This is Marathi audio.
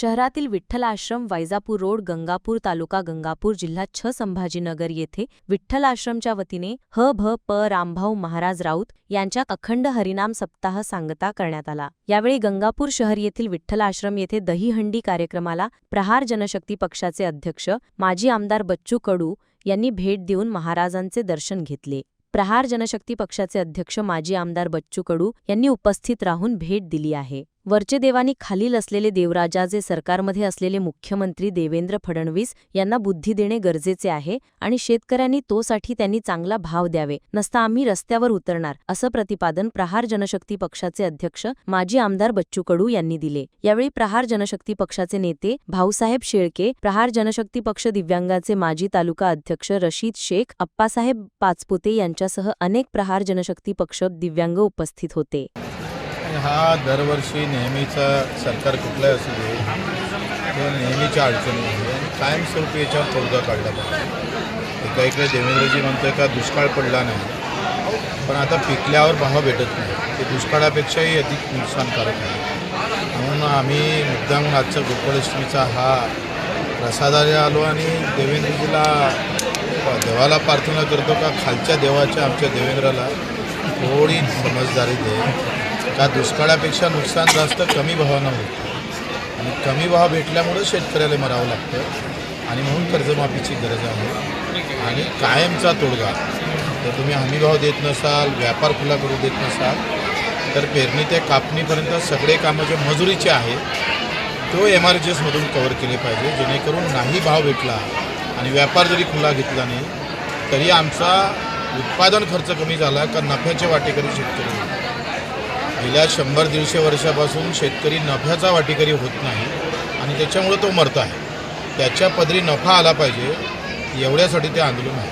शहरातील विठ्ठल आश्रम वैजापूर रोड गंगापूर तालुका गंगापूर जिल्हा छ संभाजीनगर येथे विठ्ठल आश्रमच्या वतीने ह भ प रामभाऊ महाराज राऊत यांच्या अखंड हरिनाम सप्ताह सांगता करण्यात आला. यावेळी गंगापूर शहर येथील विठ्ठल आश्रम येथे दहीहंडी कार्यक्रमाला प्रहार जनशक्ती पक्षाचे अध्यक्ष माजी आमदार बच्चू कडू यांनी भेट देऊन महाराजांचे दर्शन घेतले. प्रहार जनशक्ती पक्षाचे अध्यक्ष माजी आमदार बच्चू कडू यांनी उपस्थित राहून भेट दिली आहे. वरचे देवानी खालील असलेले देवराजाचे सरकारमध्ये असलेले मुख्यमंत्री देवेंद्र फडणवीस यांना बुद्धी देणे गरजेचे आहे आणि शेतकऱ्यांनी तोसाठी त्यांनी चांगला भाव द्यावे. नसता आम्ही रस्त्यावर उतरणार असं प्रतिपादन प्रहार जनशक्ती पक्षाचे अध्यक्ष माजी आमदार बच्चू कडू यांनी दिले. यावेळी प्रहार जनशक्ती पक्षाचे नेते भाऊसाहेब शेळके प्रहार जनशक्ती पक्ष दिव्यांगाचे माजी तालुका अध्यक्ष रशीद शेख अप्पासाहेब पाचपुते यांच्यासह अनेक प्रहार जनशक्ती पक्ष दिव्यांग उपस्थित होते. हा दरवर्षी नेहमीचा सरकार कुठलाही असू दे तो नेहमीच्या अडचणी आहे. आणि कायमस्वरूपी याच्यावर तोडगा काढला पाहिजे. एका इकडे देवेंद्रजी म्हणतोय का दुष्काळ पडला नाही. पण आता पिकल्यावर भाव भेटत नाही. ते दुष्काळापेक्षाही अधिक नुकसानकारक आहे. म्हणून आम्ही मुद्दामून आजचा गोकुळाष्टमीचा हा प्रसादाला आलो आणि देवेंद्रजीला देवाला प्रार्थना करतो का खालच्या देवाच्या आमच्या देवेंद्राला थोडी समजदारी दे. का दुष्काळापेक्षा नुकसान जास्त कमी भावानं होतं आणि कमी भाव भेटल्यामुळं शेतकऱ्याला मरावं लागतं. आणि म्हणून कर्जमाफीची गरज आहे. आणि कायमचा तोडगा. जर तुम्ही हमीभाव देत नसाल व्यापार खुला करू देत नसाल तर पेरणी ते कापणीपर्यंत सगळे कामं जे मजुरीचे आहे तो एम आर जी एसमधून कवर केले पाहिजे. जेणेकरून नाही भाव भेटला आणि व्यापार जरी खुला घेतला नाही तरी आमचा उत्पादन खर्च कमी झाला का नफ्याचे वाटेकरी शेतकरी गेल्या शंभर दीडशे वर्षापासून शेतकरी नफ्याचा वाटेकरी होत नाही आणि त्याच्यामुळं तो मरतो आहे. त्याच्या पदरी नफा आला पाहिजे एवढ्यासाठी ते आंदोलन आहे.